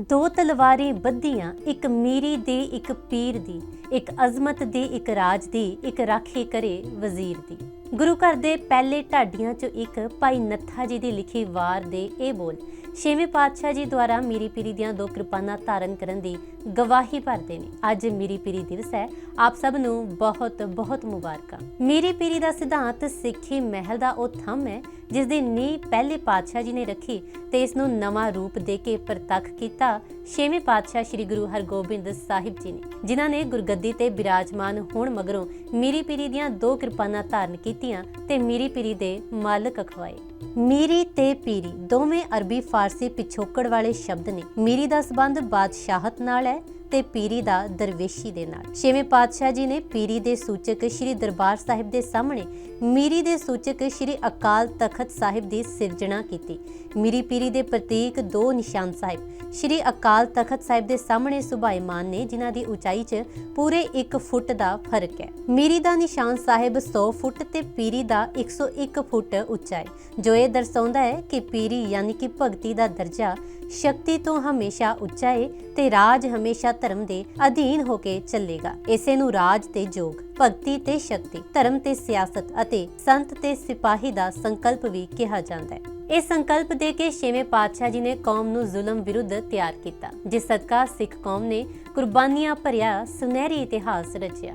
ਦੋ ਤਲਵਾਰੀ ਬੱਧੀਆਂ, ਇੱਕ ਮੀਰੀ ਦੀ, ਇੱਕ ਪੀਰ ਦੀ, ਇੱਕ ਅਜ਼ਮਤ ਦੀ, ਇੱਕ ਰਾਜ ਦੀ, ਇੱਕ ਰਾਖੀ ਕਰੇ ਵਜ਼ੀਰ ਦੀ। ਗੁਰੂ ਘਰ ਦੇ ਪਹਿਲੇ ਢਾਡੀਆਂ ਚੋਂ ਇੱਕ ਭਾਈ ਨੱਥਾ ਜੀ ਦੀ ਲਿਖੀ ਵਾਰ ਦੇ ਇਹ ਬੋਲ, ਛੇਵੇਂ ਪਾਤਸ਼ਾਹ ਜੀ ਦੁਆਰਾ ਮੀਰੀ ਪੀਰੀ ਦੀਆਂ ਦੋ ਕਿਰਪਾਨਾਂ ਧਾਰਨ ਕਰਨ ਦੀ ਗਵਾਹੀ ਭਰਦੇ ਨੇ। ਅੱਜ ਮੀਰੀ ਪੀਰੀ ਦਿਵਸ ਹੈ। ਆਪ ਸਭ ਨੂੰ ਬਹੁਤ ਬਹੁਤ ਮੁਬਾਰਕਾਂ। ਮੀਰੀ ਪੀਰੀ ਦਾ ਸਿਧਾਂਤ ਸਿੱਖੀ ਮਹਿਲ ਦਾ ਉਹ ਥੰਮ ਹੈ, ਜਿਸ ਦੀ ਨੀਂਹ ਪਹਿਲੇ ਪਾਤਸ਼ਾਹ ਜੀ ਨੇ ਰੱਖੀ ਤੇ ਇਸ ਨੂੰ ਨਵਾਂ ਰੂਪ ਦੇ ਕੇ ਪ੍ਰਤੱਖ ਕੀਤਾ ਛੇਵੇਂ ਪਾਤਸ਼ਾਹ ਸ੍ਰੀ ਗੁਰੂ ਹਰਗੋਬਿੰਦ ਸਾਹਿਬ ਜੀ ਨੇ, ਜਿਨ੍ਹਾਂ ਨੇ ਗੁਰਗੱਦੀ ਤੇ ਬਿਰਾਜਮਾਨ ਹੋਣ ਮਗਰੋਂ ਮੀਰੀ ਪੀਰੀ ਦੀਆਂ ਦੋ ਕਿਰਪਾਨਾਂ ਧਾਰਨ ਕੀਤੀ ਕੀਤੀਆਂ ਤੇ ਮੀਰੀ ਪੀਰੀ ਦੇ ਮਾਲਕ ਅਖਵਾਏ। ਮੀਰੀ ਤੇ ਪੀਰੀ ਦੋਵੇਂ ਅਰਬੀ ਫਾਰਸੀ ਪਿਛੋਕੜ ਵਾਲੇ ਸ਼ਬਦ ਨੇ। ਮੀਰੀ ਦਾ ਸੰਬੰਧ ਬਾਦਸ਼ਾਹਤ ਨਾਲ ਹੈ ਤੇ ਪੀਰੀ ਦਾ ਦਰਵੇਸ਼ੀ ਦੇ ਨਾਲ। ਛੇਵੇਂ ਪਾਤਸ਼ਾਹ ਜੀ ਨੇ ਪੀਰੀ ਦੇ ਸੂਚਕ ਸ੍ਰੀ ਦਰਬਾਰ ਸਾਹਿਬ ਦੇ ਸਾਹਮਣੇ ਮੀਰੀ ਦੇ ਸੂਚਕ ਸ੍ਰੀ ਅਕਾਲ ਤਖਤ ਸਾਹਿਬ ਦੀ ਸਿਰਜਣਾ ਕੀਤੀ। ਮੀਰੀ ਪੀਰੀ ਦੇ ਪ੍ਰਤੀਕ ਦੋ ਨਿਸ਼ਾਨ ਸਾਹਿਬ, ਸ੍ਰੀ ਅਕਾਲ ਤਖਤ ਸਾਹਿਬ ਦੇ ਸਾਹਮਣੇ ਸੁਭਾਈਮਾਨ ਨੇ, ਜਿਨ੍ਹਾਂ ਦੀ ਉਚਾਈ 'ਚ ਪੂਰੇ 1 ਫੁੱਟ ਦਾ ਫ਼ਰਕ ਹੈ। ਮੀਰੀ ਦਾ ਨਿਸ਼ਾਨ ਸਾਹਿਬ 100 ਫੁੱਟ ਤੇ ਪੀਰੀ ਦਾ 101 ਫੁੱਟ ਉੱਚਾ ਹੈ ਜੋ ਇਹ ਦਰਸਾਉਂਦਾ ਹੈ ਕਿ ਪੀਰੀ ਯਾਨੀ ਕਿ ਭਗਤੀ ਦਾ ਦਰਜਾ ਸ਼ਕਤੀ ਤੋਂ ਹਮੇਸ਼ਾ ਉੱਚਾ ਹੈ ਤੇ ਰਾਜ ਹਮੇਸ਼ਾ ਧਰਮ ਦੇ ਅਧੀਨ ਹੋ ਕੇ ਚੱਲੇਗਾ। ਇਸੇ ਨੂੰ ਰਾਜ ਤੇ ਜੋਗ, ਭਗਤੀ ਤੇ ਸ਼ਕਤੀ, ਧਰਮ ਤੇ ਸਿਆਸਤ ਅਤੇ ਸੰਤ ਤੇ ਸਿਪਾਹੀ ਦਾ ਸੰਕਲਪ ਵੀ ਕਿਹਾ ਜਾਂਦਾ ਹੈ। ਇਹ ਸੰਕਲਪ ਦੇ ਕੇ ਛੇਵੇਂ ਪਾਤਸ਼ਾਹ ਜੀ ਨੇ ਕੌਮ ਨੂੰ ਜ਼ੁਲਮ ਵਿਰੁੱਧ ਤਿਆਰ ਕੀਤਾ, ਜਿਸ ਸਦਕਾ ਸਿੱਖ ਕੌਮ ਨੇ ਕੁਰਬਾਨੀਆਂ ਭਰਿਆ ਸੁਨਹਿਰੀ ਇਤਿਹਾਸ ਰਚਿਆ।